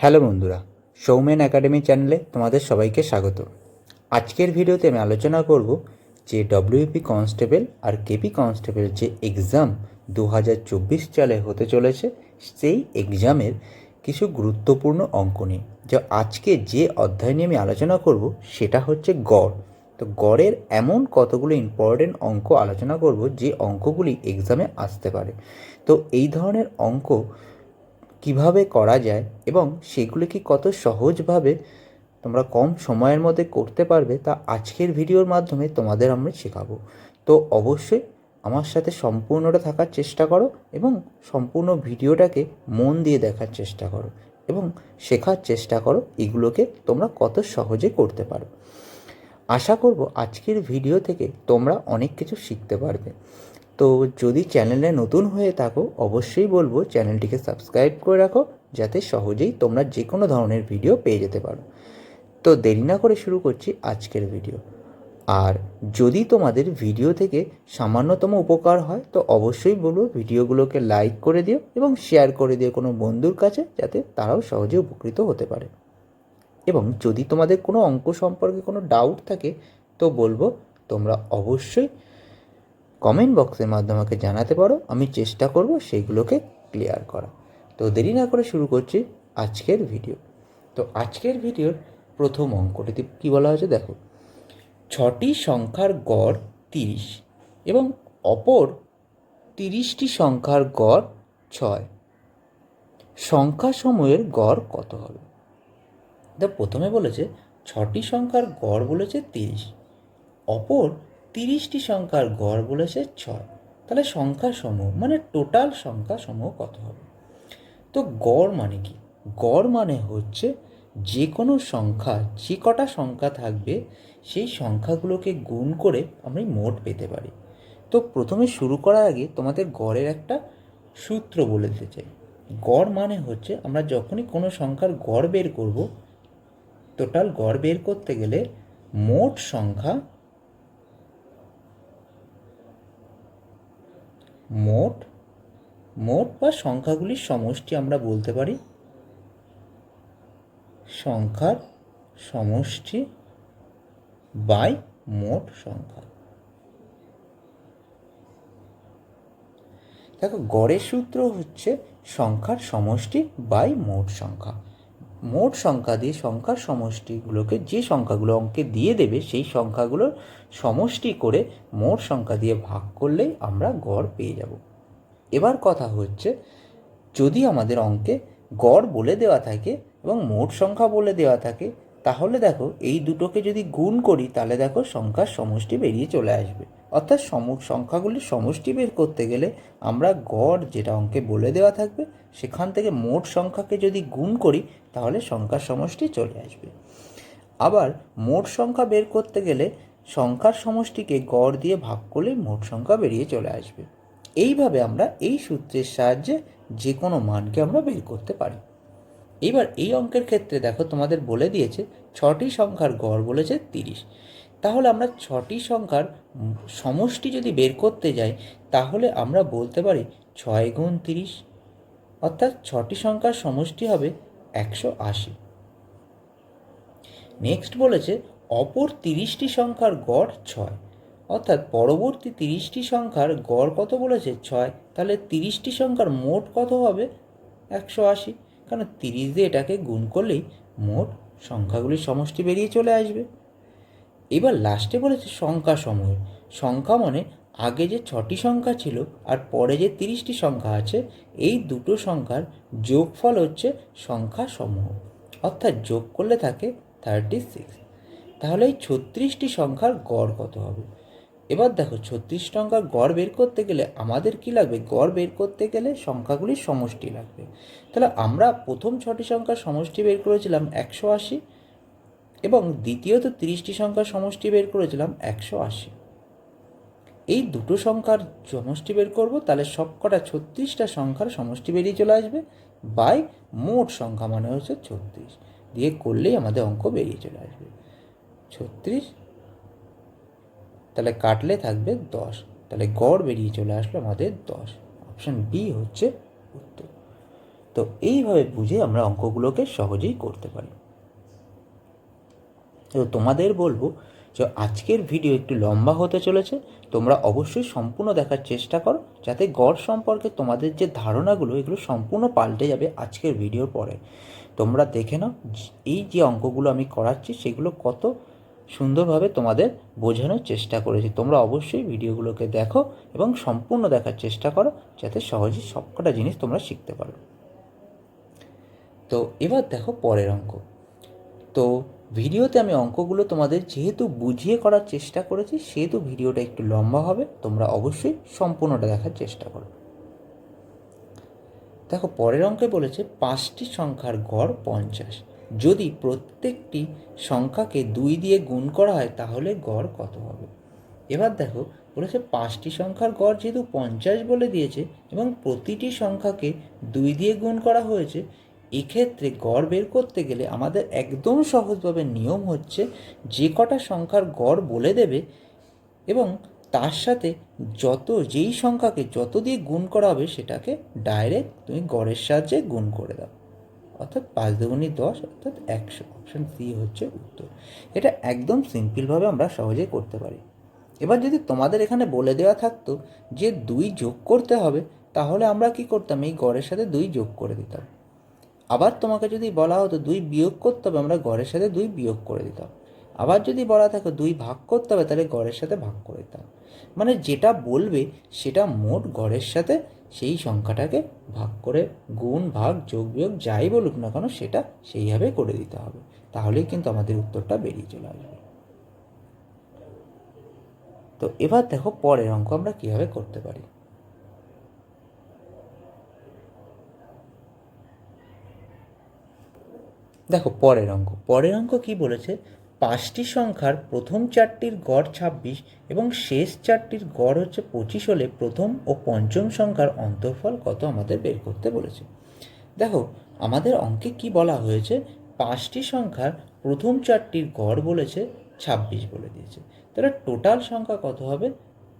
Hello বন্ধুরা, Soumen academy চ্যানেলে তোমাদের সবাইকে স্বাগত। আজকের ভিডিওতে আমি আলোচনা করব যে ডব্লিউপি কনস্টেবল আর কেপি কনস্টেবল যে এক্সাম দু হাজার চব্বিশ সালে হতে চলেছে, সেই এক্সামের কিছু গুরুত্বপূর্ণ অঙ্ক নিয়ে। যা আজকে যে অধ্যায় নিয়ে আমি আলোচনা করব, সেটা হচ্ছে গড়। তো গড়ের এমন কতগুলো ইম্পর্টেন্ট অঙ্ক আলোচনা করব, যে অঙ্কগুলি এক্সামে আসতে পারে। তো এই ধরনের অঙ্ক কীভাবে করা যায় এবং সেগুলি কি কত সহজভাবে তোমরা কম সময়ের মধ্যে করতে পারবে তা আজকের ভিডিওর মাধ্যমে তোমাদের আমরা শেখাবো। তো অবশ্যই আমার সাথে সম্পূর্ণটা থাকার চেষ্টা করো এবং সম্পূর্ণ ভিডিওটাকে মন দিয়ে দেখার চেষ্টা করো এবং শেখার চেষ্টা করো এগুলোকে তোমরা কত সহজে করতে পারো। আশা করব আজকের ভিডিও থেকে তোমরা অনেক কিছু শিখতে পারবে। তো যদি চ্যানেলে নতুন হয়ে থাকো, অবশ্যই বলব চ্যানেলটিকে সাবস্ক্রাইব করে রাখো, যাতে সহজেই তোমরা যে কোনো ধরনের ভিডিও পেয়ে যেতে পারো। তো দেরি না করে শুরু করছি আজকের ভিডিও। আর যদি তোমাদের ভিডিও থেকে সামান্যতম উপকার হয়, তো অবশ্যই বলব ভিডিওগুলোকে লাইক করে দিও এবং শেয়ার করে দিও কোনো বন্ধুর কাছে, যাতে তারাও সহজে উপকৃত হতে পারে। এবং যদি তোমাদের কোনো অঙ্ক সম্পর্কে কোনো ডাউট থাকে, তো বলব তোমরা অবশ্যই কমেন্ট বক্সের মাধ্যমে আমাকে জানাতে পারো, আমি চেষ্টা করব সেইগুলোকে ক্লিয়ার করা। তো দেরি না করে শুরু করছি আজকের ভিডিও। তো আজকের ভিডিওর প্রথম অঙ্কটিতে কী বলা হয়েছে দেখো? ছটি সংখ্যার গড় তিরিশ এবং অপর তিরিশটি সংখ্যার গড় ছয়। সংখ্যা সময়ের গড় কত হবে? তা প্রথমে বলেছে, ছটি সংখ্যার গড় বলেছে তিরিশ, অপর তিরিশটি সংখ্যার গড় বলেছে ছয়। তাহলে সংখ্যা সমূহ মানে টোটাল সংখ্যা সমূহ কত হবে? তো গড় মানে কি? গড় মানে হচ্ছে যে কোনো সংখ্যা, যে কটা সংখ্যা থাকবে, সেই সংখ্যাগুলোকে গুণ করে আমরা মোট পেতে পারি। তো প্রথমে শুরু করার আগে তোমাদের গড়ের একটা সূত্র বলে দিতে চাই। গড় মানে হচ্ছে আমরা যখনই কোনো সংখ্যার গড় বের করব টোটাল গড় বের করতে গেলে মোট সংখ্যা মোট মোট বা সংখ্যাগুলির সমষ্টি আমরা বলতে পারি সংখ্যার সমষ্টি বাই মোট সংখ্যা। দেখো, গড়ের সূত্র হচ্ছে সংখ্যার সমষ্টি বাই মোট সংখ্যা। মোট সংখ্যা দিয়ে সংখ্যার সমষ্টিগুলোকে যে সংখ্যাগুলো অঙ্কে দিয়ে দেবে, সেই সংখ্যাগুলোর সমষ্টি করে মোট সংখ্যা দিয়ে ভাগ করলেই আমরা গড় পেয়ে যাব। এবার কথা হচ্ছে, যদি আমাদের অঙ্কে গড় বলে দেওয়া থাকে এবং মোট সংখ্যা বলে দেওয়া থাকে, তাহলে দেখো এই দুটোকে যদি গুণ করি, তাহলে দেখো সংখ্যার সমষ্টি বেরিয়ে চলে আসবে। অর্থাৎ সম সংখ্যাগুলির সমষ্টি বের করতে গেলে আমরা গড় যেটা অঙ্কে বলে দেওয়া থাকবে, সেখান থেকে মোট সংখ্যাকে যদি গুণ করি, তাহলে সংখ্যার সমষ্টি চলে আসবে। আবার মোট সংখ্যা বের করতে গেলে সংখ্যার সমষ্টিকে গড় দিয়ে ভাগ করলে মোট সংখ্যা বেরিয়ে চলে আসবে। এইভাবে আমরা এই সূত্রের সাহায্যে যে কোনো মানকে আমরা বের করতে পারি। এবার এই অঙ্কের ক্ষেত্রে দেখো তোমাদের বলে দিয়েছে, ছটি সংখ্যার গড় বলেছে তিরিশ। তাহলে আমরা ছটি সংখ্যার সমষ্টি যদি বের করতে যাই, তাহলে আমরা বলতে পারি ছয় গুণ তিরিশ, অর্থাৎ ছটি সংখ্যার সমষ্টি হবে একশো আশি। নেক্সট বলেছে, অপর তিরিশটি সংখ্যার গড় ছয়, অর্থাৎ পরবর্তী তিরিশটি সংখ্যার গড় কত বলেছে ছয়, তাহলে তিরিশটি সংখ্যার মোট কত হবে একশো আশি, কারণ তিরিশ দিয়ে এটাকে গুণ করলেই মোট সংখ্যাগুলির সমষ্টি বেরিয়ে চলে আসবে। এবার লাস্টে বলেছে সংখ্যা সমূহ। সংখ্যা মানে আগে যে ছটি সংখ্যা ছিল আর পরে যে তিরিশটি সংখ্যা আছে, এই দুটো সংখ্যার যোগফল হচ্ছে সংখ্যা সমূহ। অর্থাৎ যোগ করলে থাকে থার্টি সিক্স তাহলে এই ছত্রিশটি সংখ্যার গড় কত হবে? এবার দেখো, ছত্রিশ সংখ্যার গড় বের করতে গেলে আমাদের কি লাগবে? গড় বের করতে গেলে সংখ্যাগুলির সমষ্টি লাগবে। তাহলে আমরা প্রথম ছটি সংখ্যার সমষ্টি বের করেছিলাম একশো আশি এবং দ্বিতীয়ত তিরিশটি সংখ্যার সমষ্টি বের করেছিলাম একশো আশি। এই দুটো সংখ্যার সমষ্টি বের করব, তাহলে সবকটা ছত্রিশটা সংখ্যার সমষ্টি বেরিয়ে চলে আসবে, বাই মোট সংখ্যা মানে হচ্ছে ছত্রিশ। দিয়ে করলেই আমাদের অঙ্ক বেরিয়ে চলে আসবে। ছত্রিশ, তাহলে কাটলে থাকবে দশ। তাহলে গড় বেরিয়ে চলে আসলো আমাদের দশ। অপশান বি হচ্ছে উত্তর। তো এইভাবে বুঝে আমরা অঙ্কগুলোকে সহজেই করতে পারি। তো তোমাদের বলব যে আজকের ভিডিও একটু লম্বা হতে চলেছে। তোমরা অবশ্যই সম্পূর্ণ দেখার চেষ্টা করো, যাতে গড় সম্পর্কে তোমাদের যে ধারণাগুলো, এগুলো সম্পূর্ণ পাল্টে যাবে আজকের ভিডিওর পরে। তোমরা দেখে নাও এই যে অঙ্কগুলো আমি করাচ্ছি, সেগুলো কত সুন্দরভাবে তোমাদের বোঝানোর চেষ্টা করেছি। তোমরা অবশ্যই ভিডিওগুলোকে দেখো এবং সম্পূর্ণ দেখার চেষ্টা করো, যাতে সহজেই সবকটা জিনিস তোমরা শিখতে পারো। তো এবার দেখো পরের অঙ্ক। তো ভিডিওতে আমি অঙ্কগুলো তোমাদের যেহেতু বুঝিয়ে করার চেষ্টা করেছি, সেহেতু ভিডিওটা একটু লম্বা হবে, তোমরা অবশ্যই সম্পূর্ণটা দেখার চেষ্টা করো। দেখো, পরের অঙ্কে বলেছে পাঁচটি সংখ্যার গড় পঞ্চাশ। যদি প্রত্যেকটি সংখ্যাকে দুই দিয়ে গুণ করা হয়, তাহলে গড় কত হবে? এবার দেখো, বলেছে পাঁচটি সংখ্যার গড় যেহেতু পঞ্চাশ বলে দিয়েছে এবং প্রতিটি সংখ্যাকে দুই দিয়ে গুণ করা হয়েছে এক্ষেত্রে গড় বের করতে গেলে আমাদের একদম সহজভাবে নিয়ম হচ্ছে যে কটা সংখ্যার গড় বলে দেবে এবং তার সাথে যত যেই সংখ্যাকে যত দিয়ে গুণ করা হবে সেটাকে ডাইরেক্ট তুমি গড়ের সাহায্যে গুণ করে দাও। অর্থাৎ পাঁচ দুগুণি দশ, অর্থাৎ একশো। অপশান সি হচ্ছে উত্তর। এটা একদম সিম্পলভাবে আমরা সহজেই করতে পারি। এবার যদি তোমাদের এখানে বলে দেওয়া থাকতো যে দুই যোগ করতে হবে, তাহলে আমরা কি করতাম? এই গড়ের সাথে দুই যোগ করে দিতাম। আবার তোমাকে যদি বলা হতো দুই বিয়োগ করতে হবে, আমরা গড়ের সাথে দুই বিয়োগ করে দিতাম। আবার যদি বলা থাকে দুই ভাগ করতে হবে, তাহলে গড়ের সাথে ভাগ করে দিতাম। মানে যেটা বলবে, সেটা মোট গড়ের সাথে সেই সংখ্যাটাকে ভাগ করে গুণ, ভাগ, যোগ, বিয়োগ, যাই বলুক না কেন, সেটা সেইভাবে করে দিতে হবে। তাহলেই কিন্তু আমাদের উত্তরটা বেরিয়ে চলে আসবে। তো এবার দেখো পরের অঙ্ক আমরা কীভাবে করতে পারি। দেখো, পরের অঙ্ক। পরের অঙ্ক কি বলেছে? পাঁচটি সংখ্যার প্রথম চারটির গড় ছাব্বিশ এবং শেষ চারটির গড় হচ্ছে পঁচিশ হলে প্রথম ও পঞ্চম সংখ্যার অন্তর্ফল কত আমাদের বের করতে বলেছে। দেখো, আমাদের অঙ্কে কি বলা হয়েছে? পাঁচটি সংখ্যার প্রথম চারটির গড় বলেছে ছাব্বিশ বলে দিয়েছে। তাহলে টোটাল সংখ্যা কত হবে?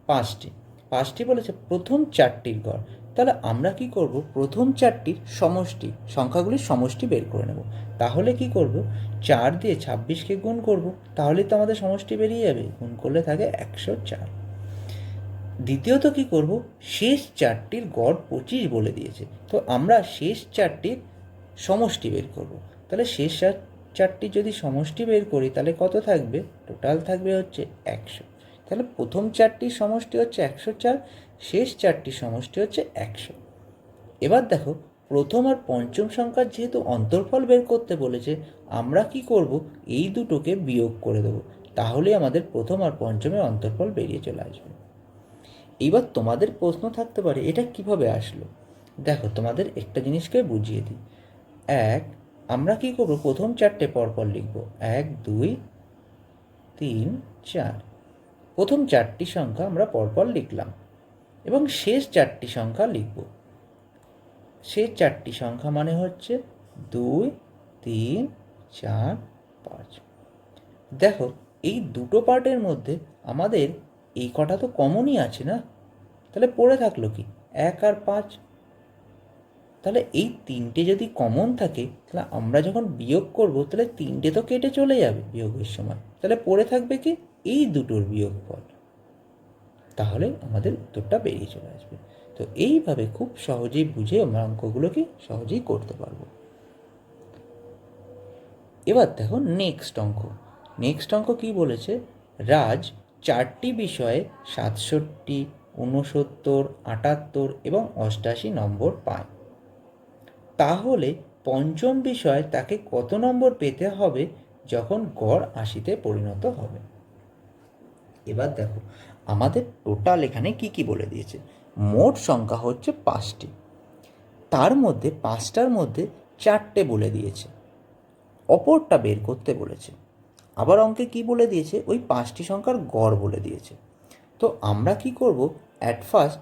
পাঁচটি। পাঁচটি বলেছে প্রথম চারটির গড়। তাহলে আমরা কি করব? প্রথম চারটির সমষ্টি, সংখ্যাগুলির সমষ্টি বের করে নেব। তাহলে কি করব? চার দিয়ে ছাব্বিশকে গুণ করব। তাহলে তো আমাদের সমষ্টি বেরিয়ে যাবে। গুণ করলে থাকে একশো চার। দ্বিতীয়ত কি করব? শেষ চারটির গড় পঁচিশ বলে দিয়েছে। তো আমরা শেষ চারটির সমষ্টি বের করব। তাহলে শেষ চার, চারটি যদি সমষ্টি বের করি, তাহলে কত থাকবে? টোটাল থাকবে হচ্ছে একশো। তাহলে প্রথম চারটির সমষ্টি হচ্ছে একশো চার। শেষ চারটি সমষ্টি হচ্ছে একশো। এবার দেখো, প্রথম আর পঞ্চম সংখ্যার যেহেতু অন্তর্ফল বের করতে বলেছে, আমরা কি করব? এই দুটোকে বিয়োগ করে দেবো। তাহলে আমাদের প্রথম আর পঞ্চমের অন্তর্ফল বেরিয়ে চলে আসবে। এইবার তোমাদের প্রশ্ন থাকতে পারে, এটা কীভাবে আসলো? দেখো, তোমাদের একটা জিনিসকে বুঝিয়ে দিই। এক, আমরা কি করব? প্রথম চারটে পরপর লিখব। এক, দুই, তিন, চার। প্রথম চারটি সংখ্যা আমরা পরপর লিখলাম। এবং শেষ চারটি সংখ্যা লিখব। শেষ চারটি সংখ্যা মানে হচ্ছে দুই, তিন, চার, পাঁচ। দেখো, এই দুটো পার্টের মধ্যে আমাদের এই কটা তো কমনই আছে না? তাহলে পড়ে থাকল কি? এক আর পাঁচ। তাহলে এই তিনটে যদি কমন থাকে, তাহলে আমরা যখন বিয়োগ করব, তাহলে তিনটে তো কেটে চলে যাবে বিয়োগের সময়। তাহলে পড়ে থাকবে কি? এই দুটোর বিয়োগ বিয়োগফল। তাহলে আমাদের উত্তরটা বেরিয়ে চলে আসবে। তো এইভাবে খুব সহজেই বুঝে আমরা অঙ্কগুলোকে সহজেই করতে পারব। এবার দেখো নেক্সট অঙ্ক। নেক্সট অঙ্ক কি বলেছে? রাজ চারটি বিষয়ে সাতষট্টি, ঊনসত্তর, আটাত্তর এবং অষ্টাশি নম্বর পায়। তাহলে পঞ্চম বিষয়ে তাকে কত নম্বর পেতে হবে? যখন গড় আশিতে পরিণত হবে। এবার দেখো আমাদের টোটাল এখানে কি কি বলে দিয়েছে? মোট সংখ্যা হচ্ছে পাঁচটি। তার মধ্যে পাঁচটার মধ্যে চারটে বলে দিয়েছে। অপরটা বের করতে বলেছে। আবার অঙ্কে কি বলে দিয়েছে? ওই পাঁচটি সংখ্যার গড় বলে দিয়েছে। তো আমরা কি করব? অ্যাট ফার্স্ট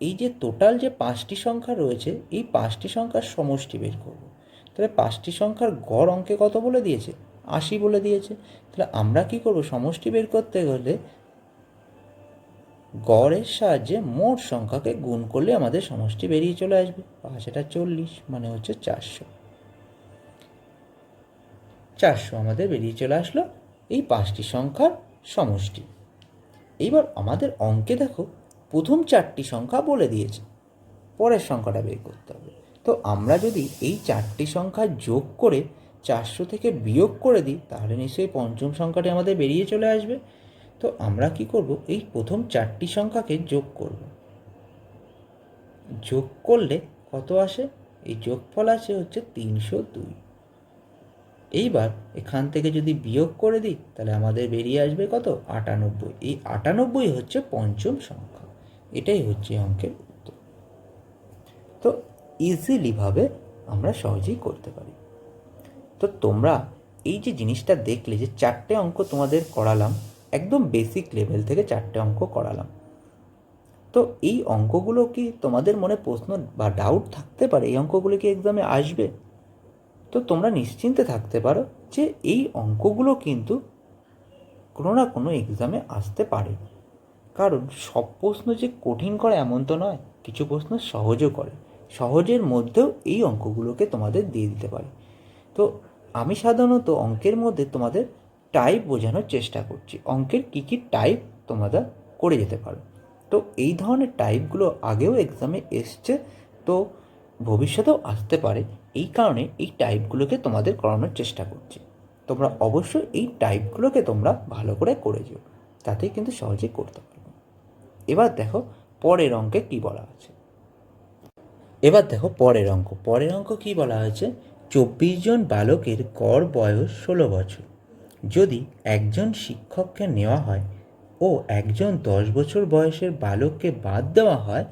এই যে টোটাল যে পাঁচটি সংখ্যা রয়েছে, এই পাঁচটি সংখ্যার সমষ্টি বের করব। তাহলে পাঁচটি সংখ্যার গড় অঙ্কে কত বলে দিয়েছে? আশি বলে দিয়েছে। তাহলে আমরা কি করব? সমষ্টি বের করতে গেলে গড়ের সাহায্যে মোট সংখ্যাকে গুণ করলে আমাদের সমষ্টি বেরিয়ে চলে আসবে। পাঁচ এটা চল্লিশ মানে হচ্ছে চারশো। চারশো আমাদের বেরিয়ে চলে আসলো এই পাঁচটি সংখ্যার সমষ্টি। এইবার আমাদের অঙ্কে দেখো, প্রথম চারটি সংখ্যা বলে দিয়েছে। পরের সংখ্যাটা বের করতে হবে। তো আমরা যদি এই চারটি সংখ্যা যোগ করে চারশো থেকে বিয়োগ করে দিই, তাহলে নিশ্চয়ই পঞ্চম সংখ্যাটি আমাদের বেরিয়ে চলে আসবে। তো আমরা কি করব? এই প্রথম চারটি সংখ্যাকে যোগ করব। যোগ করলে কত আসে? এই যোগফল আসে হচ্ছে তিনশো দুই। এইবার এখান থেকে যদি বিয়োগ করে দিই, তাহলে আমাদের বেরিয়ে আসবে কত? আটানব্বই। এই আটানব্বই হচ্ছে পঞ্চম সংখ্যা। এটাই হচ্ছে অঙ্কের উত্তর। তো ইজিলিভাবে আমরা সহজেই করতে পারি। তো তোমরা এই যে জিনিসটা দেখলে যে চারটে অঙ্ক তোমাদের করালাম একদম বেসিক লেভেল থেকে চারটে অঙ্ক করালাম। তো এই অঙ্কগুলো কি তোমাদের মনে প্রশ্ন বা ডাউট থাকতে পারে? এই অঙ্কগুলো কি এক্সামে আসবে? তো তোমরা নিশ্চিন্তে থাকতে পারো যে এই অঙ্কগুলো কিন্তু কোনো না কোনো এক্সামে আসতে পারে। কারণ সব প্রশ্ন যে কঠিন করে এমন তো নয়, কিছু প্রশ্ন সহজও করে। সহজের মধ্যেও এই অঙ্কগুলোকে তোমাদের দিয়ে দিতে পারে। তো আমি সাধারণত অঙ্কের মধ্যে তোমাদের টাইপ বোঝানোর চেষ্টা করছি। অঙ্কের কী কী টাইপ তোমরা করে যেতে পারো। তো এই ধরনের টাইপগুলো আগেও এক্সামে এসছে, তো ভবিষ্যতেও আসতে পারে। এই কারণে এই টাইপগুলোকে তোমাদের করানোর চেষ্টা করছি। তোমরা অবশ্যই এই টাইপগুলোকে তোমরা ভালো করে করে যেও। তাতে কিন্তু সহজেই করতে পারবে। এবার দেখো পরের অঙ্কে কী বলা আছে। এবার দেখো পরের অঙ্ক। পরের অঙ্ক কী বলা হয়েছে চব্বিশ জন বালকের গড় বয়স ষোলো বছর। যদি একজন শিক্ষককে নেওয়া হয় ও একজন দশ বছর বয়সের বালককে বাদ দেওয়া হয়,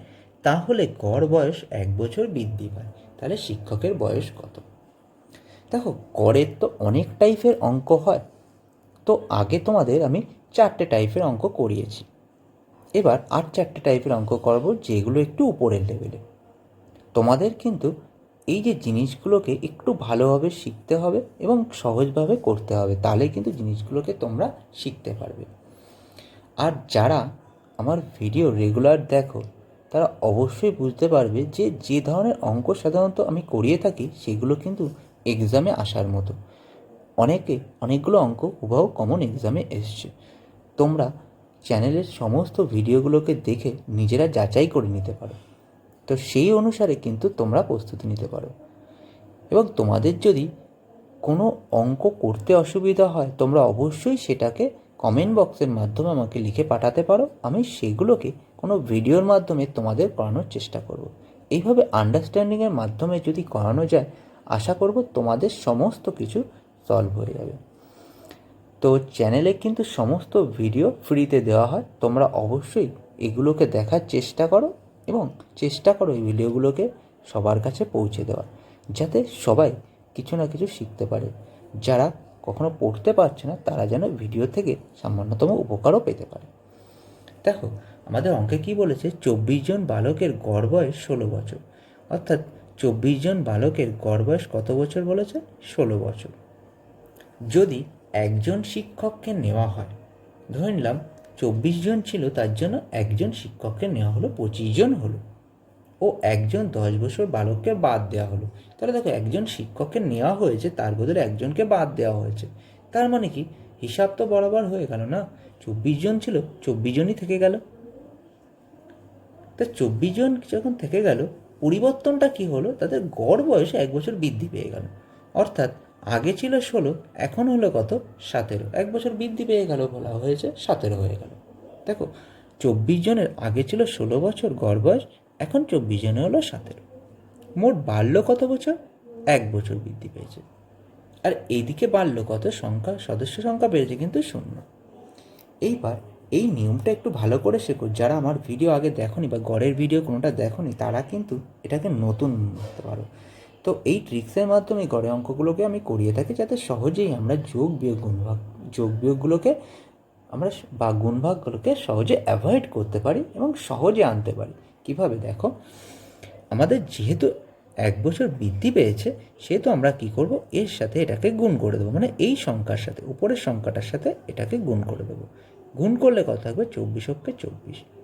তাহলে গড় বয়স এক বছর বৃদ্ধি পায়। তাহলে শিক্ষকের বয়স কত? দেখো, গড়ের তো অনেক টাইপের অঙ্ক হয়। তো আগে তোমাদের আমি চারটে টাইপের অঙ্ক করিয়েছি। এবার আর চারটে টাইপের অঙ্ক করব যেগুলো একটু উপরের লেভেলে তোমাদের কিন্তু এই যে জিনিসগুলোকে একটু ভালোভাবে শিখতে হবে এবং সহজভাবে করতে হবে তাহলে কিন্তু জিনিসগুলোকে তোমরা শিখতে পারবে। আর যারা আমার ভিডিও রেগুলার দেখো, তারা অবশ্যই বুঝতে পারবে যে যে ধরনের অঙ্ক সাধারণত আমি করিয়ে থাকি, সেগুলো কিন্তু এক্সামে আসার মতো। অনেকে অনেকগুলো অঙ্ক হুবাহু কমন এক্সামে এসছে। তোমরা চ্যানেলের সমস্ত ভিডিওগুলোকে দেখে নিজেরা যাচাই করে নিতে পারো। তো সেই অনুসারে কিন্তু তোমরা প্রস্তুতি নিতে পারো। এবং তোমাদের যদি কোনো অঙ্ক করতে অসুবিধা হয়, তোমরা অবশ্যই সেটাকে কমেন্ট বক্সের মাধ্যমে আমাকে লিখে পাঠাতে পারো। আমি সেগুলোকে কোনো ভিডিওর মাধ্যমে তোমাদের করানোর চেষ্টা করব। এইভাবে আন্ডারস্ট্যান্ডিংয়ের মাধ্যমে যদি করানো যায়, আশা করব তোমাদের সমস্ত কিছু সলভ হয়ে যাবে। তো চ্যানেলে কিন্তু সমস্ত ভিডিও ফ্রিতে দেওয়া হয়। তোমরা অবশ্যই এগুলোকে দেখার চেষ্টা করো। এবং চেষ্টা করো এই ভিডিওগুলোকে সবার কাছে পৌঁছে দেওয়ার, যাতে সবাই কিছু না কিছু শিখতে পারে। যারা কখনো পড়তে পারছে না, তারা যেন ভিডিও থেকে সামান্যতম উপকারও পেতে পারে। দেখো, আমাদের অঙ্কে কি বলেছে? চব্বিশ জন বালকের গড় বয়স ষোলো বছর। অর্থাৎ চব্বিশ জন বালকের গড় বয়স কত বছর বলেছে? ষোলো বছর। যদি একজন শিক্ষককে নেওয়া হয়, ধরে নিলাম চব্বিশ জন ছিল, তার জন্য একজন শিক্ষককে নেওয়া হলো, পঁচিশ জন হলো। ও একজন দশ বছর বালককে বাদ দেওয়া হলো। তাহলে দেখো, একজন শিক্ষককে নেওয়া হয়েছে, তার বদলে একজনকে বাদ দেওয়া হয়েছে। তার মানে কি? হিসাব তো বরাবর হয়ে গেল না? চব্বিশ জন ছিল, চব্বিশ জনই থেকে গেল। তা চব্বিশ জন যখন থেকে গেল, পরিবর্তনটা কি হলো? তাদের গড় বয়সে এক বছর বৃদ্ধি পেয়ে গেল। অর্থাৎ আগে ছিল ষোলো, এখন হলো কত? সতেরো। এক বছর বৃদ্ধি পেয়ে গেল বলা হয়েছে সতেরো হয়ে গেল। দেখো, চব্বিশ জনের আগে ছিল ষোলো বছর গড় বয়স, এখন চব্বিশ জনে হলো সতেরো। মোট বাড়ল কত বছর? এক বছর বৃদ্ধি পেয়েছে। আর এইদিকে বাড়ল কত? সংখ্যা, সদস্য সংখ্যা বেড়েছে কিন্তু শূন্য। এইবার এই নিয়মটা একটু ভালো করে শেখো। যারা আমার ভিডিও আগে দেখনি বা গড়ের ভিডিও কোনোটা দেখনি, তারা কিন্তু এটাকে নতুন নিতে পারো। তো এই ট্রিক্সের মাধ্যমে গড়ে অঙ্কগুলোকে আমি করিয়ে থাকি যাতে সহজেই আমরা যোগ বিয়োগ গুণভাগ, যোগ বিয়োগগুলোকে আমরা বা গুণভাগগুলোকে সহজে অ্যাভয়েড করতে পারি এবং সহজে আনতে পারি। কীভাবে? দেখো, আমাদের যেহেতু এক বছর বৃদ্ধি পেয়েছে, সেহেতু আমরা কি করব? এর সাথে এটাকে গুণ করে দেবো। মানে এই সংখ্যার সাথে, উপরের সংখ্যাটার সাথে এটাকে গুণ করে দেবো। গুণ করলে কত থাকবে? চব্বিশ অক্ষে চব্বিশ।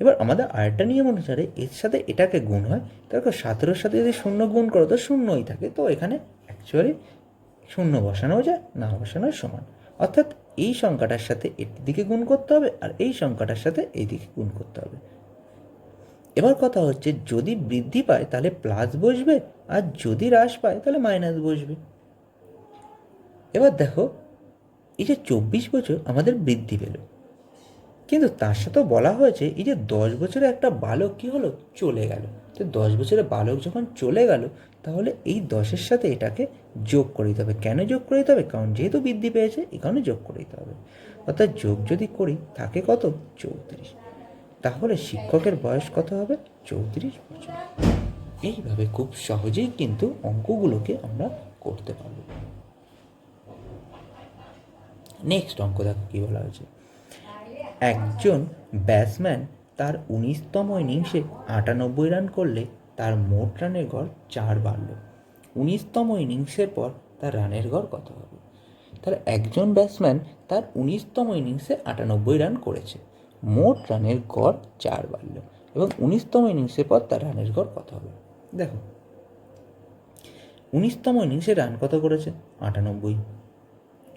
এবার আমাদের আরেকটা নিয়ম অনুসারে এর সাথে এটাকে গুণ হয় দেখো সতেরোর সাথে যদি শূন্য গুণ করো, তো শূন্যই থাকে। তো এখানে অ্যাকচুয়ালি শূন্য বসানো যায়, না বসানো সমান। অর্থাৎ এই সংখ্যাটার সাথে এর দিকে গুণ করতে হবে, আর এই সংখ্যাটার সাথে এই দিকে গুণ করতে হবে। এবার কথা হচ্ছে, যদি বৃদ্ধি পায়, তাহলে প্লাস বসবে, আর যদি হ্রাস পায়, তাহলে মাইনাস বসবে। এবার দেখো, এই যে চব্বিশ বছর আমাদের বৃদ্ধি পেল। কিন্তু তার সাথেও বলা হয়েছে, এই যে দশ বছরে একটা বালক কী হলো? চলে গেল। তো দশ বছরের বালক যখন চলে গেল, তাহলে এই দশের সাথে এটাকে যোগ করে দিতে হবে। কেন যোগ করে দিতে হবে? কারণ যেহেতু বৃদ্ধি পেয়েছে, এই কারণে যোগ করে দিতে হবে। অর্থাৎ যোগ যদি করি, থাকে কত? চৌত্রিশ। তাহলে শিক্ষকের বয়স কত হবে? চৌত্রিশ বছর। এইভাবে খুব সহজেই কিন্তু অঙ্কগুলোকে আমরা করতে পারব। নেক্সট অঙ্ক দেখো কী বলা হয়েছে। একজন ব্যাটসম্যান তার উনিশতম ইনিংসে আটানব্বই রান করলে তার মোট রানের গড় চার বাড়ল। উনিশতম ইনিংসের পর তার রানের গড় কত হবে? তাহলে একজন ব্যাটসম্যান তার উনিশতম ইনিংসে আটানব্বই রান করেছে। মোট রানের গড় চার বাড়ল এবং উনিশতম ইনিংসের পর তার রানের গড় কত হবে? দেখো, উনিশতম ইনিংসে রান কত করেছে? আটানব্বই।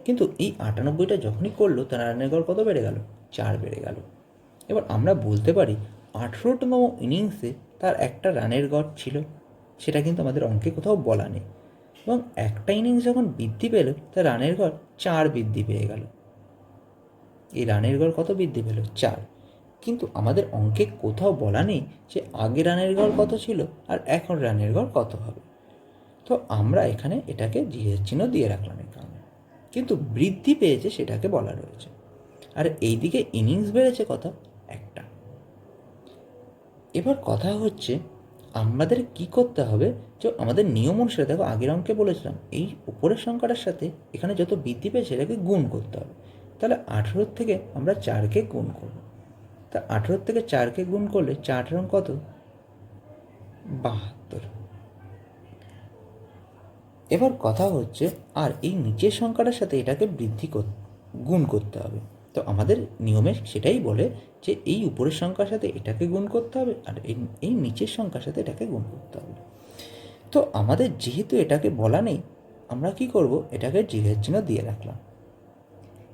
কিন্তু এই আটানব্বইটা যখনই করল, তার রানের গড় কত বেড়ে গেল? চার বেড়ে গেল। এবার আমরা বলতে পারি আঠেরোতম ইনিংসে তার একটা রানের গড় ছিল। সেটা কিন্তু আমাদের অঙ্কে কোথাও বলা নেই। এবং একটা ইনিংস যখন বৃদ্ধি পেল, তার রানের গড় চার বৃদ্ধি পেয়ে গেল। এই রানের গড় কত বৃদ্ধি পেল? চার। কিন্তু আমাদের অঙ্কে কোথাও বলা নেই যে আগে রানের গড় কত ছিল আর এখন রানের গড় কত হবে। তো আমরা এখানে এটাকে জিহের চিহ্ন দিয়ে রাখলাম এই কারণে। কিন্তু বৃদ্ধি পেয়েছে সেটাকে বলা রয়েছে। আর এইদিকে ইনিংস বেড়েছে কত একটা। এবার কথা হচ্ছে, আমাদের কি করতে হবে? যে আমাদের নিয়ম অনুসারে, দেখো আগের অঙ্কে বলেছিলাম, এই উপরের সংখ্যাটার সাথে এখানে যত বৃদ্ধি পেয়েছে সেটাকে গুণ করতে হবে। তাহলে আঠেরোর থেকে আমরা চারকে গুণ করব। তা আঠেরোর থেকে চারকে গুণ করলে চার রং কত? বাহাত্তর। এবার কথা হচ্ছে, আর এই নিচের সংখ্যাটার সাথে এটাকে বৃদ্ধি গুণ করতে হবে। তো আমাদের নিয়মে সেটাই বলে যে এই উপরের সংখ্যার সাথে এটাকে গুণ করতে হবে আর এই নিচের সংখ্যার সাথে এটাকে গুণ করতে হবে। তো আমাদের যেহেতু এটাকে বলা নেই, আমরা কি করব? এটাকে জিহের চিহ্ন দিয়ে রাখলাম।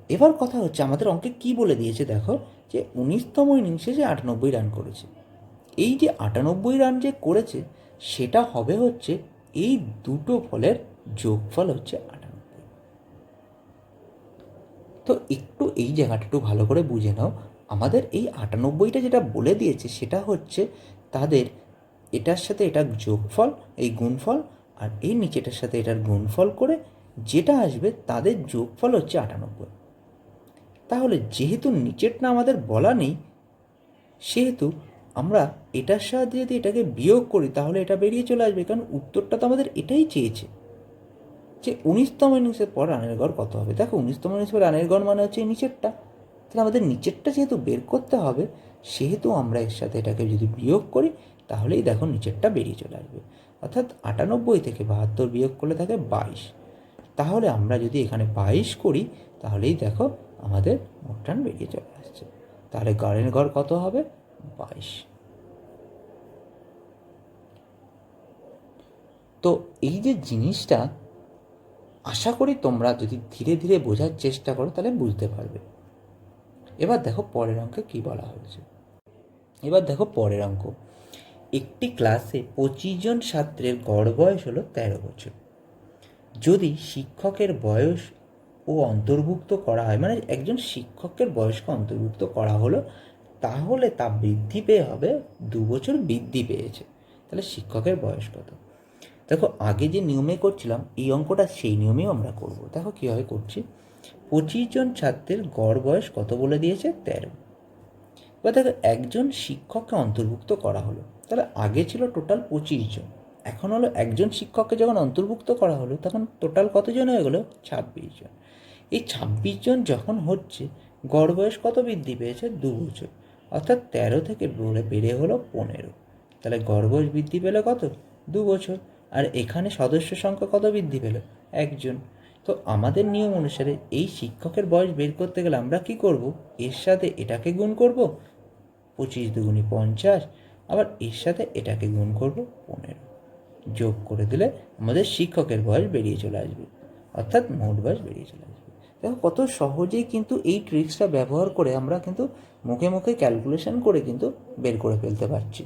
এবার কথা হচ্ছে আমাদের অঙ্কে কি বলে দিয়েছে দেখো যে উনিশতম ইনিংসে যে আটানব্বই রান করেছে। এই যে আটানব্বই রান যে করেছে, সেটা হবে হচ্ছে এই দুটো ফলের যোগফল হচ্ছে আটানব্বই। তো একটু এই জায়গাটা একটু ভালো করে বুঝে নাও। আমাদের এই আটানব্বইটা যেটা বলে দিয়েছে সেটা হচ্ছে তাদের এটার সাথে এটা যোগফল, এই গুণফল আর এই নিচেটার সাথে এটার গুণফল করে যেটা আসবে তাদের যোগফল হচ্ছে আটানব্বই। তাহলে যেহেতু নিচেরটা আমাদের বলা নেই, সেহেতু আমরা এটার সাহায্যে যদি এটাকে বিয়োগ করি তাহলে এটা বেরিয়ে চলে আসবে। কারণ উত্তরটা তো আমাদের এটাই চেয়েছে। যে উনিশতম ইনিংসের পর রানের গড় কত হবে? দেখো, উনিশতম ইনিংস পর রানের গড় মানে হচ্ছে নিচেরটা। তাহলে আমাদের নিচেরটা যেহেতু বের করতে হবে, সেহেতু আমরা এর সাথে এটাকে যদি বিয়োগ করি, তাহলেই দেখো নিচেরটা বেরিয়ে চলে আসবে। অর্থাৎ আটানব্বই থেকে বাহাত্তর বিয়োগ করলে থাকে বাইশ। তাহলে আমরা যদি এখানে বাইশ করি, তাহলেই দেখো আমাদের মোট রান বেরিয়ে চলে আসছে। তাহলে গড়ের গড় কত হবে? বাইশ। তো এই যে জিনিসটা আশা করি তোমরা যদি ধীরে ধীরে বোঝার চেষ্টা করো, তাহলে বুঝতে পারবে। এবার দেখো পরের অঙ্কে কী বলা হয়েছে। এবার দেখো পরের অঙ্ক। একটি ক্লাসে পঁচিশ জন ছাত্রের গড় বয়স হলো তেরো বছর। যদি শিক্ষকের বয়স ও অন্তর্ভুক্ত করা হয় মানে একজন শিক্ষকের বয়সকে অন্তর্ভুক্ত করা হলো, তাহলে তা বৃদ্ধি পেয়ে হবে, দু বছর বৃদ্ধি পেয়েছে। তাহলে শিক্ষকের বয়স কত? দেখো, আগে যে নিয়মে করছিলাম, এই অঙ্কটা সেই নিয়মেও আমরা করব। দেখো কীভাবে করছি। পঁচিশ জন ছাত্রের গড় বয়স কত বলে দিয়েছে? তেরো। এবার দেখো, একজন শিক্ষককে অন্তর্ভুক্ত করা হলো। তাহলে আগে ছিল টোটাল পঁচিশ জন। এখন হলো একজন শিক্ষককে যখন অন্তর্ভুক্ত করা হলো, তখন টোটাল কতজন হয়ে গেলো? ছাব্বিশ জন। এই ছাব্বিশ জন যখন হচ্ছে, গড় বয়স কত বৃদ্ধি পেয়েছে? দু বছর। অর্থাৎ তেরো থেকে বেড়ে হলো পনেরো। তাহলে গড় বয়স বৃদ্ধি পেলে কত? দু বছর। আর এখানে সদস্য সংখ্যা কত বৃদ্ধি পেল? একজন। তো আমাদের নিয়ম অনুসারে এই শিক্ষকের বয়স বের করতে গেলে আমরা কি করব? এর সাথে এটাকে গুণ করব, পঁচিশ দুগুণি পঞ্চাশ, আবার এর সাথে এটাকে গুণ করব পনেরো। যোগ করে দিলে আমাদের শিক্ষকের বয়স বেরিয়ে চলে আসবে। অর্থাৎ মোট বয়স বেরিয়ে চলে আসবে। দেখো কত সহজেই কিন্তু এই ট্রিক্সটা ব্যবহার করে আমরা কিন্তু মুখে মুখে ক্যালকুলেশন করে কিন্তু বের করে ফেলতে পারছি।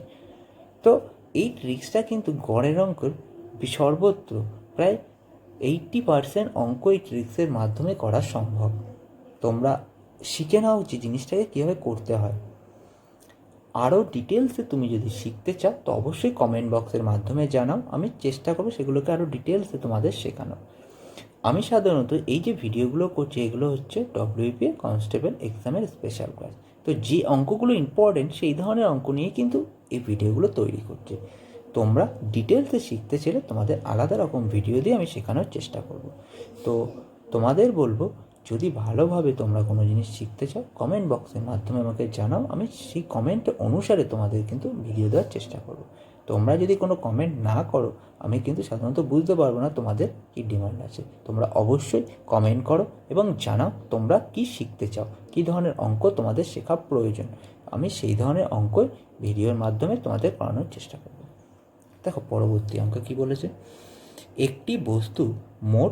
তো এই ট্রিক্সটা কিন্তু গড়ের অঙ্কের সর্বত্র প্রায় এইটটি পার্সেন্ট অঙ্ক এই ট্রিক্সের মাধ্যমে করা সম্ভব। তোমরা শিখে নাও যে জিনিসটাকে কীভাবে করতে হয়। আরও ডিটেলসে তুমি যদি শিখতে চাও, তো অবশ্যই কমেন্ট বক্সের মাধ্যমে জানাও। আমি চেষ্টা করব সেগুলোকে আরও ডিটেলসে তোমাদের শেখানো। আমি সাধারণত এই যে ভিডিওগুলো করছি, এগুলো হচ্ছে ডব্লিউপি কনস্টেবল এক্সামের স্পেশাল ক্লাস তো যে অঙ্কগুলো ইম্পর্টেন্ট সেই ধরনের অঙ্ক নিয়ে কিন্তু এই ভিডিওগুলো তৈরি করছে। তোমরা ডিটেলসে শিখতে চাইলে তোমাদের আলাদা রকম ভিডিও দিয়ে আমি শেখানোর চেষ্টা করব। তো তোমাদের বলব, যদি ভালোভাবে তোমরা কোনো জিনিস শিখতে চাও কমেন্ট বক্সের মাধ্যমে আমাকে জানাও, আমি সেই কমেন্ট অনুসারে তোমাদের কিন্তু ভিডিও দেওয়ার চেষ্টা করব। তোমরা যদি কোনো কমেন্ট না করো, আমি কিন্তু সাধারণত বুঝতে পারব না তোমাদের কী ডিমান্ড আছে। তোমরা অবশ্যই কমেন্ট করো এবং জানাও তোমরা কি শিখতে চাও, কী ধরনের অঙ্ক তোমাদের শেখা প্রয়োজন। আমি সেই ধরনের অঙ্কই ভিডিওর মাধ্যমে তোমাদের করানোর চেষ্টা করব। দেখো পরবর্তী অঙ্ক কি বলেছে? একটি বস্তু মোট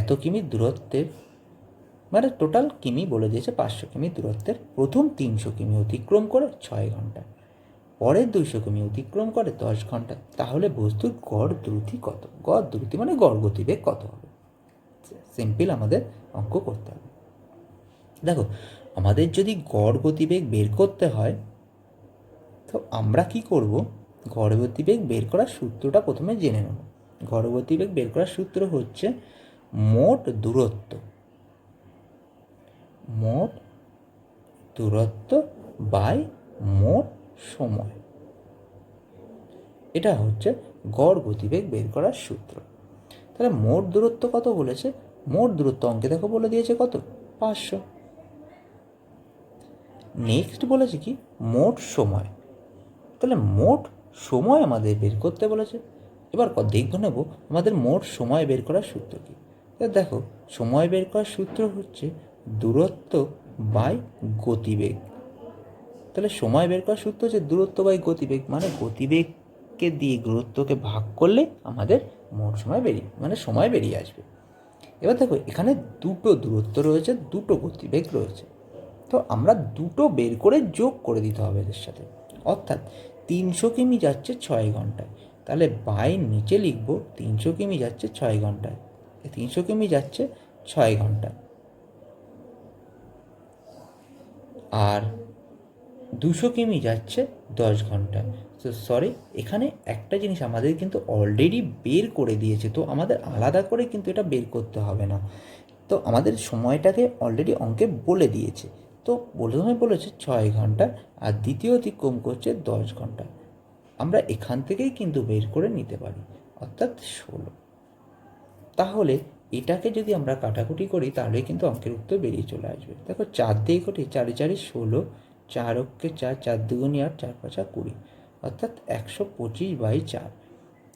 এত কিমি দূরত্বের মানে টোটাল কিমি বলে দিয়েছে পাঁচশো কিমি দূরত্বের। প্রথম তিনশো কিমি অতিক্রম করে ছয় ঘণ্টা, পরের দুইশো কিমি অতিক্রম করে দশ ঘণ্টা। তাহলে বস্তুর গড় দ্রুতি কত? গড় দ্রুতি মানে গড় গতিবেগ কত হবে? সিম্পল আমাদের অঙ্ক করতে হবে। দেখো, আমাদের যদি গড় গতিবেগ বের করতে হয়, তো আমরা কি করব? গড় বেগ বের করার সূত্রটা প্রথমে জেনে নেব। গড় বেগ বের করার সূত্র হচ্ছে মোট দূরত্ব। মোট দূরত্ব বাই মোট সময়। এটা হচ্ছে গড় গতিবেগ বের করার সূত্র। তাহলে মোট দূরত্ব কত বলেছে? মোট দূরত্ব অঙ্কে দেখো বলে দিয়েছে কত? পাঁচশো। নেক্সট বলেছে কি? মোট সময়। তাহলে মোট সময় আমাদের বের করতে বলেছে। এবার দেখব নেব আমাদের মোট সময় বের করার সূত্র কী। দেখো, সময় বের করার সূত্র হচ্ছে দূরত্ব বাই গতিবেগ। তাহলে সময় বের করার সূত্র হচ্ছে দূরত্ব বাই গতিবেগ মানে গতিবেগকে দিয়ে দূরত্বকে ভাগ করলে আমাদের মোট সময় বেরিয়ে মানে সময় বেরিয়ে আসবে। এবার দেখো, এখানে দুটো দূরত্ব রয়েছে, দুটো গতিবেগ রয়েছে। তো আমরা দুটো বের করে যোগ করে দিতে হবে এদের সাথে। অর্থাৎ তিনশো কিমি যাচ্ছে ছয় ঘন্টায়। তাহলে বাই নিচে লিখব তিনশো কিমি যাচ্ছে ছয় ঘন্টায়। তিনশো কিমি যাচ্ছে ছয় ঘন্টায়। আর দুশো কিমি যাচ্ছে দশ ঘন্টায়। তো সরি এখানে একটা জিনিস আমাদের কিন্তু অলরেডি বের করে দিয়েছে, তো আমাদের আলাদা করে কিন্তু এটা বের করতে হবে না। তো আমাদের সময়টাকে অলরেডি অঙ্কে বলে দিয়েছে। তো প্রথমে বলেছে, ছয় ঘণ্টা আর দ্বিতীয় অতিক্রম করছে দশ ঘণ্টা। আমরা এখান থেকেই কিন্তু বের করে নিতে পারি, অর্থাৎ ষোলো। তাহলে এটাকে যদি আমরা কাটাকুটি করি তাহলে কিন্তু অঙ্কের উত্তর বেরিয়ে চলে আসবে। দেখো, চার দিয়ে কোটি চারি চারি ষোলো, চার অক্ষে চার চার দুগুনি আট, চার পাঁচা কুড়ি, অর্থাৎ একশো পঁচিশ বাই চার।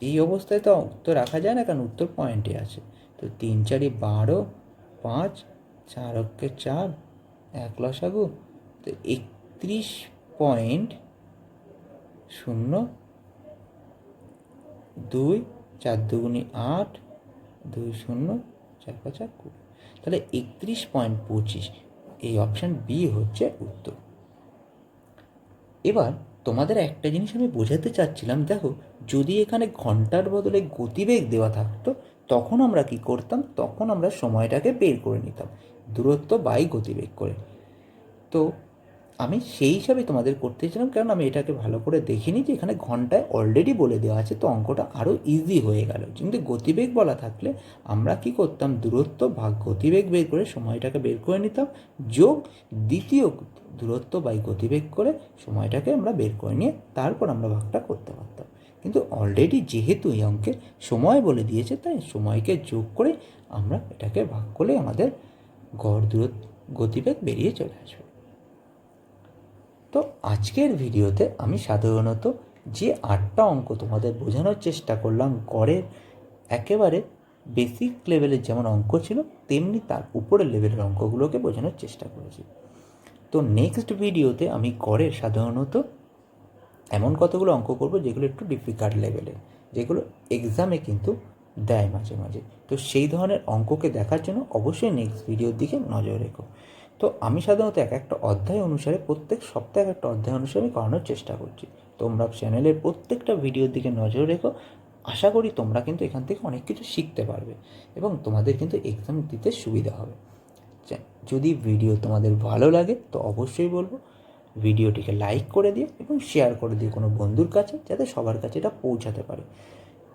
এই অবস্থায় তো উত্তর রাখা যায় না, কারণ উত্তর পয়েন্টে আছে। তো তিন চারি বারো, পাঁচ, চার অক্ষে চার এক লসাগু তো একত্রিশ পয়েন্ট শূন্য দুই চার দুগুনি আট দুই শূন্য চার পাঁচ আট কুড়ি। তাহলে একত্রিশ পয়েন্ট পঁচিশ। এই অপশান বি হচ্ছে উত্তর। এবার তোমাদের একটা জিনিস আমি বোঝাতে চাচ্ছিলাম, দেখো, যদি এখানে ঘণ্টার বদলে গতিবেগ দেওয়া থাকতো, তখন আমরা কি করতাম? তখন আমরা সময়টাকে বের করে নিতাম। দূরত্ব বাই গতিবেগ করে। তো আমি সেই হিসাবে তোমাদের করতেছিলাম কারণ আমি এটাকে ভালো করে দেখিনি যে এখানে ঘন্টায় অলরেডি বলে দেওয়া আছে, তো অঙ্কটা আরও ইজি হয়ে গেল। কিন্তু গতিবেগ বলা থাকলে আমরা কি করতাম, দূরত্ব ভাগ গতিবেগ বের করে সময়টাকে বের করে নিতাম, যোগ দ্বিতীয় দূরত্ব বাই গতিবেগ করে সময়টাকে আমরা বের করে নিয়ে তারপর আমরা ভাগটা করতে পারতাম। কিন্তু অলরেডি যেহেতু এই অঙ্কে সময় বলে দিয়েছে, তাই সময়কে যোগ করে আমরা এটাকে ভাগ করলে আমাদের গড় দূরত্ব গতিবেগ বেরিয়ে চলে আসবে। তো আজকের ভিডিওতে আমি সাধারণত যে আটটা অঙ্ক তোমাদের বোঝানোর চেষ্টা করলাম, গড়ের একেবারে বেসিক লেভেলের যেমন অঙ্ক ছিল, তেমনি তার উপরের লেভেলের অঙ্কগুলোকে বোঝানোর চেষ্টা করেছি। তো নেক্সট ভিডিওতে আমি গড়ের সাধারণত এমন কতগুলো অঙ্ক করব যেগুলো একটু ডিফিকাল্ট লেভেলের যেগুলো এক্সামে কিন্তু দেয় মাঝে মাঝে। তো সেই ধরনের অঙ্ককে দেখার জন্য অবশ্যই নেক্সট ভিডিওর দিকে নজর রেখো। তো আমি সাধারণত এক একটা অধ্যায় অনুসারে প্রত্যেক সপ্তাহে এক একটা অধ্যায় অনুসারে আমি করানোর চেষ্টা করছি। তোমরা চ্যানেলের প্রত্যেকটা ভিডিওর দিকে নজর রেখো। আশা করি তোমরা কিন্তু এখান থেকে অনেক কিছু শিখতে পারবে এবং তোমাদের কিন্তু এক্সাম দিতে সুবিধা হবে। যদি ভিডিও তোমাদের ভালো লাগে তো অবশ্যই বলব ভিডিওটিকে লাইক করে দিও এবং শেয়ার করে দিও কোনো বন্ধুর কাছে যাতে সবার কাছে এটা পৌঁছাতে পারে।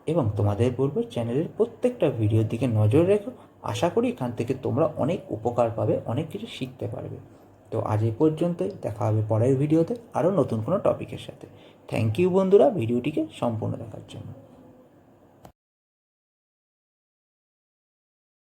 এবং তোমাদের বলব চ্যানেলের প্রত্যেকটা ভিডিওর দিকে নজর রেখো। আশা করি এখান থেকে তোমরা অনেক উপকার পাবে, অনেক কিছু শিখতে পারবে। তো আজ এ পর্যন্তই, দেখা হবে পরের ভিডিওতে আরও নতুন কোনো টপিকের সাথে। থ্যাংক ইউ বন্ধুরা, ভিডিওটিকে সম্পূর্ণ দেখার জন্য।